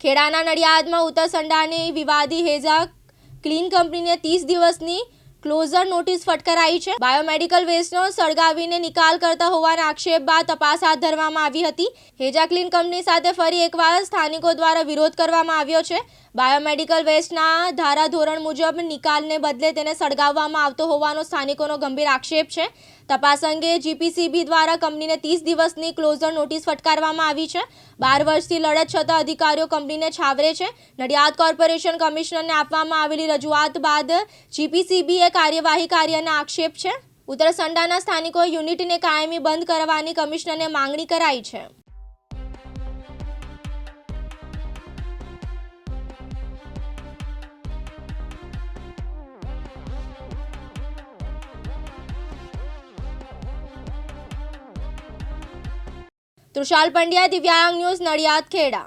ખેડાના નડિયાદમાં ઉત્તરસંડાની વિવાદી હેઝા clean કંપનીને ત્રીસ દિવસની ક્લોઝર નોટિસ ફટકારાઈ છે. બાયોમેડિકલ વેસ્ટનો સળગાવીને નિકાલ કરતા હોવાના આક્ષેપ બાદ તપાસ હાથ ધરવામાં આવી હતી. હેજા ક્લીન કંપની સાથે ફરી એકવાર સ્થાનિકો દ્વારા વિરોધ કરવામાં આવ્યો છે. બાયોમેડિકલ વેસ્ટના ધારાધોરણ મુજબ નિકાલને બદલે તેને સળગાવવામાં આવતો હોવાનો સ્થાનિકોનો ગંભીર આક્ષેપ છે. તપાસ અંગે જીપીસીબી દ્વારા કંપનીને ત્રીસ દિવસની ક્લોઝર નોટિસ ફટકારવામાં આવી છે. બાર વર્ષથી લડત છતાં અધિકારીઓ કંપનીને છાવરે છે. નડિયાદ કોર્પોરેશન કમિશનરને આપવામાં આવેલી રજૂઆત બાદ જીપીસીબીએ કાર્યવાહી કાર્યના આક્ષેપ છે? ઉત્તરસંડાના સ્થાનિકોએ યુનિટને કાયમી બંધ કરવાની કમિશનરને માંગણી કરાઈ છે. તૃષાલ પંડ્યા દિવ્યાંગ ન્યૂઝ નડિયાદ ખેડા.